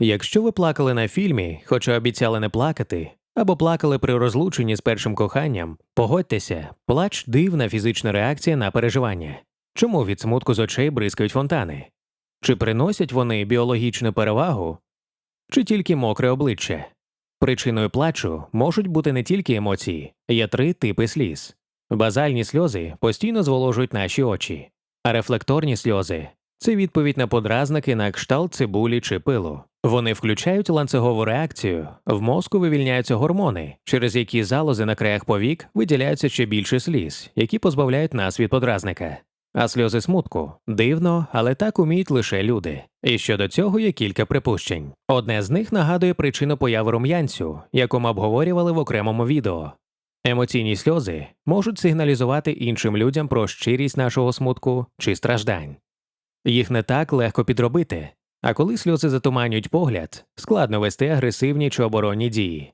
Якщо ви плакали на фільмі, хоча обіцяли не плакати, або плакали при розлученні з першим коханням, погодьтеся, плач дивна фізична реакція на переживання. Чому від смутку з очей бризкають фонтани? Чи приносять вони біологічну перевагу, чи тільки мокре обличчя? Причиною плачу можуть бути не тільки емоції, є три типи сліз. Базальні сльози постійно зволожують наші очі, а рефлекторні сльози це відповідь на подразники на кшталт цибулі чи пилу. Вони включають ланцюгову реакцію, в мозку вивільняються гормони, через які залози на краях повік виділяються ще більше сліз, які позбавляють нас від подразника. А сльози смутку дивно, але так уміють лише люди. І щодо цього є кілька припущень. Одне з них нагадує причину появи рум'янцю, яку ми обговорювали в окремому відео. Емоційні сльози можуть сигналізувати іншим людям про щирість нашого смутку чи страждань. Їх не так легко підробити, а коли сльози затуманюють погляд, складно вести агресивні чи оборонні дії.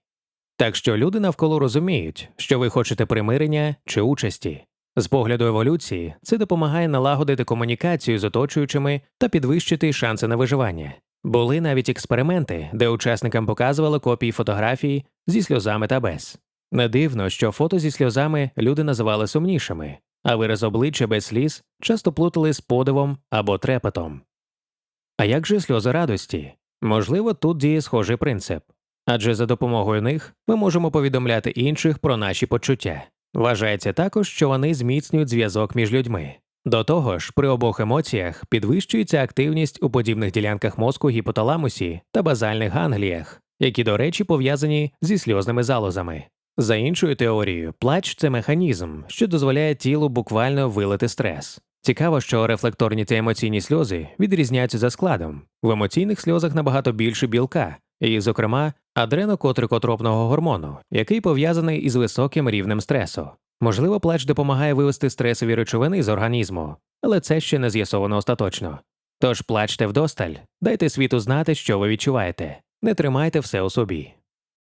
Так що люди навколо розуміють, що ви хочете примирення чи участі. З погляду еволюції це допомагає налагодити комунікацію з оточуючими та підвищити шанси на виживання. Були навіть експерименти, де учасникам показували копії фотографій зі сльозами та без. Не дивно, що фото зі сльозами люди називали сумнішими, а вираз обличчя без сліз часто плутали з подивом або трепетом. А як же сльози радості? Можливо, тут діє схожий принцип, адже за допомогою них ми можемо повідомляти інших про наші почуття. Вважається також, що вони зміцнюють зв'язок між людьми. До того ж, при обох емоціях підвищується активність у подібних ділянках мозку гіпоталамусі та базальних гангліях, які, до речі, пов'язані зі сльозними залозами. За іншою теорією, плач це механізм, що дозволяє тілу буквально вилити стрес. Цікаво, що рефлекторні та емоційні сльози відрізняються за складом. В емоційних сльозах набагато більше білка, і, зокрема, адренокотрикотропного гормону, який пов'язаний із високим рівнем стресу. Можливо, плач допомагає вивести стресові речовини з організму, але це ще не з'ясовано остаточно. Тож плачте вдосталь, дайте світу знати, що ви відчуваєте, не тримайте все у собі.